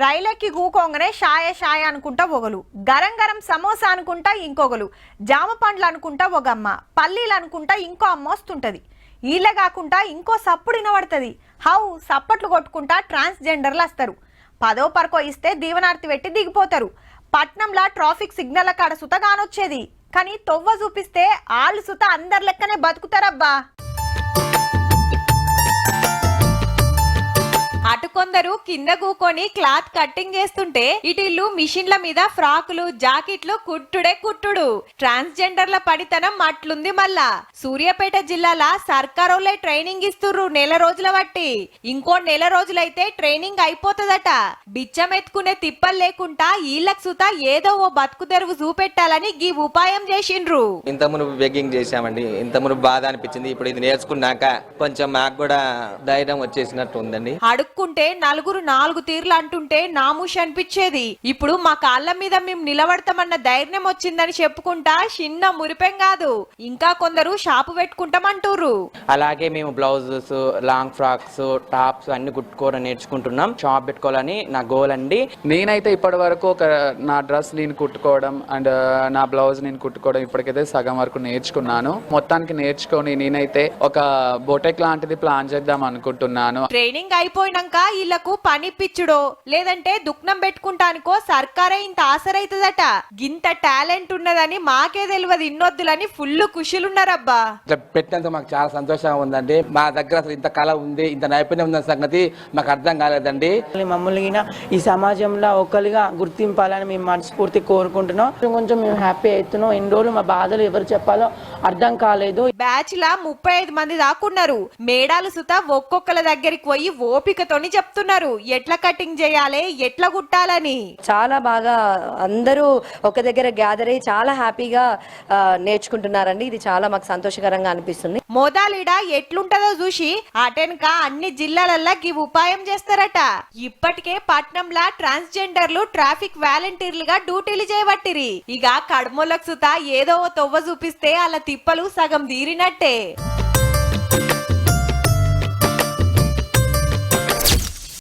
రైలెక్కి గూకోంగనే షాయ షాయ అనుకుంటా ఒకలు. గరం గరం సమోసా అనుకుంటా ఇంకొకలు. జామ పండ్లు అనుకుంటా ఒక అమ్మ పల్లీలు అనుకుంటా ఇంకో అమ్మ వస్తుంటది. ఈళ్ళ కాకుండా ఇంకో సప్పుడు వినబడుతుంది. హౌ సప్పట్లు కొట్టుకుంటా ట్రాన్స్జెండర్లు వస్తారు పదో పరకో ఇస్తే దీవనార్తి పెట్టి దిగిపోతారు. పట్నంలా ట్రాఫిక్ సిగ్నల్ కాడ సుత కానొచ్చేది కానీ తొవ్వ చూపిస్తే ఆళ్ళు సుత అందరి లెక్కనే బతుకుతారబ్బా. కొందరు కింద కూకొని క్లాత్ కట్టింగ్ చేస్తుంటే ఇటిల్లు మిషన్ల మీద ఫ్రాకులు జాకెట్లు కుట్టుడే కుట్టుడు. ట్రాన్స్జెండర్ల పడితనం అట్లుంది మళ్ళా సూర్యాపేట జిల్లాల సర్కారోలే ట్రైనింగ్ ఇస్తుర్రు నెల రోజుల బట్టి ఇంకో నెల రోజులైతే ట్రైనింగ్ అయిపోతుందట. బిచ్చం ఎత్తుకునే తిప్పలు లేకుండా ఈళ్ళకు సుత ఏదో ఓ బతుకు తెరువు చూపెట్టాలని గీ ఉపాయం చేసిండ్రు. ఇంత మునుపు బెగ్గింగ్ చేశామండి. ఇంత మునుపు బాధ అనిపించింది. ఇప్పుడు ఇది నేర్చుకున్నాక కొంచెం మాకు కూడా ధైర్యం వచ్చేసినట్టు ఉందండి. అడుక్కుంటే నలుగురు నాలుగు తీర్లు అంటుంటే నాముష్ అనిపించేది. ఇప్పుడు మా కాళ్ళ మీద మేము నిలబడతామన్న ధైర్యం వచ్చిందని చెప్పుకుంటా చిన్న మురిపెం కాదు. ఇంకా కొందరు షాపు పెట్టుకుంటామంటూరు అలాగే మేము బ్లౌజెస్ లాంగ్ ఫ్రాక్స్ టాప్స్ అన్ని కుట్టుకోవడం నేర్చుకుంటున్నాం. షాప్ పెట్టుకోవాలని నా గోల్ అండి. నేనైతే ఇప్పటి వరకు ఒక నా డ్రెస్ నేను కుట్టుకోవడం అండ్ నా బ్లౌజ్ నేను కుట్టుకోవడం ఇప్పటికైతే సగం వరకు నేర్చుకున్నాను. మొత్తానికి నేర్చుకొని నేనైతే ఒక బొటెక్ లాంటిది ప్లాన్ చేద్దాం అనుకుంటున్నాను. ట్రైనింగ్ అయిపోయినాక వీళ్ళకు పని పిచ్చుడో లేదంటే దుఃఖం పెట్టుకుంటానికో సర్కారే ఇంత ఆసరైతుందట గింత టాలెంట్ ఉన్నదని మాకే తెలియదు ఇన్నొద్దులని ఫుల్ కుషిలున్నారబ్బా. ఇట్లా పెట్టినందుకు మాకు చాలా సంతోషంగా ఉందండి. మా దగ్గర అసలు ఇంత కళ ఉంది ఇంత నైపుణ్యం ఉన్న సంగతి మాకు అర్థం కాలేదండి. మమ్మల్ని గిన ఈ సమాజంలో ఒకరిగా గుర్తింపాలని మేము మనస్ఫూర్తి కోరుకుంటున్నాం. కొంచెం కొంచెం మేము హ్యాపీ అవుతున్నాం. ఎన్ని రోజులు మా బాధలు ఎవరు చెప్పాలో అర్థం కాలేదు. బ్యాచ్ లా ముప్పై ఐదు మంది దాకున్నారు మేడాలు సుత ఒక్కొక్కల దగ్గరికి పోయి ఓపికతోని చెప్తున్నారు. ఎట్లా కటింగ్ చేయాలి ఎట్లా కుట్టాలని? చాలా బాగా అందరూ ఒక దగ్గర గ్యాదర్ అయ్యి చాలా హ్యాపీగా నేర్చుకుంటున్నారండి. ఇది చాలా మాకు సంతోషకరంగా అనిపిస్తుంది. మోదాలిడ ఎట్లుంటదో చూసి అటెనక అన్ని జిల్లాలల్లా ఈ ఉపాయం చేస్తారట. ఇప్పటికే పట్నంలా ట్రాన్స్జెండర్లు ట్రాఫిక్ వాలంటీర్లుగా డ్యూటీలు చేయబట్టిరి ఇక కడమొలకు సుత ఏదో తొవ్వ చూపిస్తే అలా తిప్పలు సగం తీరినట్టే.